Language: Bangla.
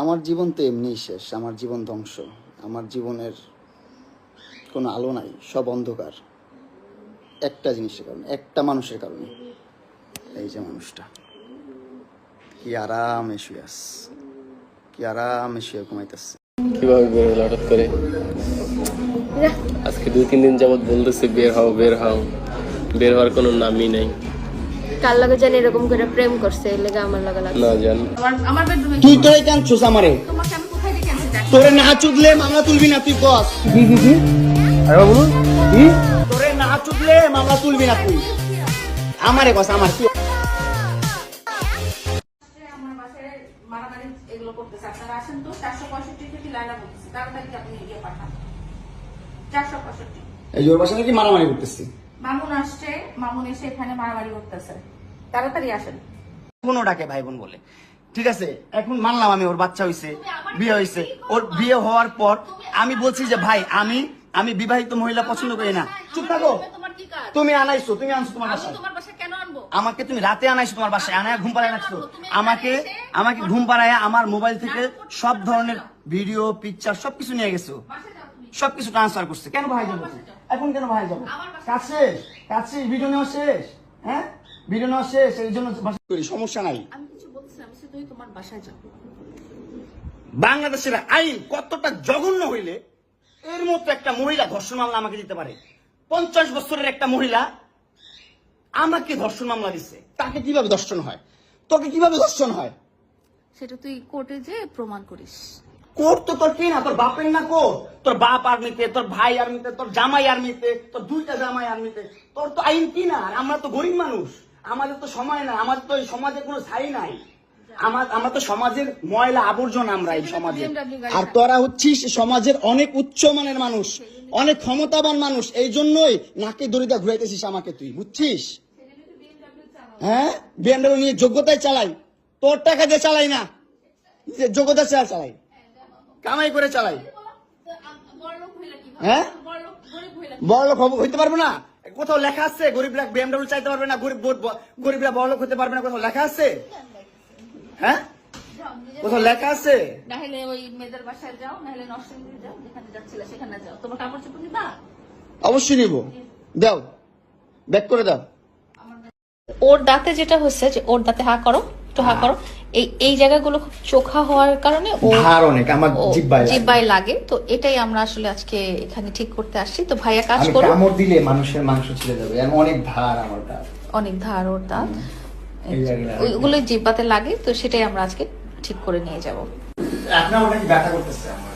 আমার জীবন তো এমনিই শেষ আমার জীবন ধ্বংস আমার জীবনের কোনো আলো নাই সব অন্ধকার। একটা জিনিসের কারণে একটা মানুষের কারণে। এই যে মানুষটা। কি আরামে শুয়ে আস কি আরামে শুয়ে ঘুমাইতেছে। কীভাবে বের হলো হঠাৎ করে? আজকে দুই তিন দিন যাবত বলতেছে বের হও বের হও। বের হওয়ার কোনো নামই নেই। কার লগে জানি এরকম করে প্রেম করছে এর লেগে আমার লগে লাগছে। না জান। আমার আমার বেডরুমে তুই তোরে কাঁদছিস আমারে। তোমাকে আমি কোথায় ডেকে আনছি তোরে না চুদলে মামলা তুলবি না তুই বস। কি কি কি? আরে বলুন কি? তোরে না চুদলে মামলা তুলবি না তুই। আমারে বস আমার তুই আমার বাসায় মারামারি এগুলো করতেছে। আপনারা আসেন তো চারশো পঁয়ষট্টি থেকে লাইনা করতেছে। তাড়াতাড়ি আপনি ইয়ে পাঠান। চারশো পঁয়ষট্টি। এই জোর বাসা নাকি মারামারি করতেছি। মামুন আসছে মামুন এসে এখানে মারামারি করতেছে। তাড়াতাড়ি আসেন। কোনো ডাকে ভাই বোন বলে। ঠিক আছে এখন মানলাম আমি ওর বাচ্চা হইছে বিয়ে হইছে। ওর বিয়ে হওয়ার পর আমি বলছি যে ভাই আমি আমি বিবাহিত মহিলা পছন্দ করি না। চুপ থাকো। তোমার কি কাজ? তুমি আনাইছো তুমি আনছো তোমার বাসায়। তোমার বাসায় কেন আনব? আমাকে তুমি রাতে আনাইছো তোমার বাসায় আনায় ঘুম পাড়ায় রাখছো। আমাকে আমাকে ঘুম পাড়ায় আমার মোবাইল থেকে সব ধরনের ভিডিও পিকচার সবকিছু নিয়ে গেছো। সবকিছু ট্রান্সফার করছে। কেন ভাই যাব? এখন কেন ভাই যাব? কাজ শেষ কাজ শেষ ভিডিও নেওয়া শেষ হ্যাঁ? ভিডিও নেওয়া শেষ এই জন্য সমস্যা নাই। আমি কিছু বলছিলাম সে তুই তোমার বাসায় যাও বাংলাদেশের আইন কতটা জঘন্য হইলে এর মতো একটা মহিলা ধর্ষণ মামলা আমাকে দিতে পারে? পঞ্চাশ বছরের একটা মহিলা আমাকে ধর্ষণ মামলা দিচ্ছে তাকে কীভাবে ধর্ষণ হয়? তোকে কীভাবে ধর্ষণ হয়? সেটা তুই কোর্টে যে প্রমাণ করিস। কোর তো তোর কি না? তোর বাপের না কোর তোর বাপ আর্মিতে, তোর ভাই আর্মিতে, তোর জামাই আর্মিতে, তোর দুইটা জামাই আর্মিতে। তোর তো আইন কি না? আমরা তো গরিব মানুষ। আমাদের তো সময় না আমাদের তো এই সমাজে কোনো ছাই নাই। আমার তো সমাজের ময়লা আবর্জনা আমরা এই সমাজে। আর তোরা হচ্ছিস সমাজের অনেক উচ্চ মানের মানুষ, অনেক ক্ষমতাবান মানুষ। এই জন্যই নাকে দড়িটা ঘুরাইতেছিস আমাকে তুই, বুঝছিস? হ্যাঁ? বিএনডব্লিউ নিয়ে যোগ্যতায় চালাই। তোর টাকা দিয়ে চালাই না। যোগ্যতা চালাই। কামাই করে চালাই। হ্যাঁ? বড় লোক হইতে পারব না? কোথাও লেখা আছে গরিবরা বিএমডব্লিউ চাইতে পারবে না গরিব গরিবরা বড় লোক হতে পারবে না কোথাও লেখা আছে? হ্যাঁ? কোথাও লেখা আছে? নাহলে ওই মেয়েদের বাসায় যাও নাহলে নরসিংদী যাও যেখানে যাচ্ছিলে সেখানে যাও। তোমার কাপড় চোপড় নিবা? অবশ্যই নিব। দাও ব্যাক করে দাও। ওর দাঁতে যেটা হচ্ছে যে ওর দাঁতে হা করো। একটু হা করো। এই এই জায়গাগুলো খুব চোখা হওয়ার কারণে ও ভার অনেক আমার জিব্বায় লাগে। জিব্বায় লাগে। তো এটাই আমরা আসলে আজকে এখানে ঠিক করতে আসছি। তো ভাইয়া কাজ করো। কামড় দিলে মানুষের মাংস ছিঁড়ে যাবে। অনেক ধার আমার দাঁত অনেক ধার ওর দাঁত। ওইগুলো জিব্বাতে লাগে তো সেটাই আমরা আজকে ঠিক করে নিয়ে যাব। আপনার ওটা কি ব্যথা করতেছে আমার।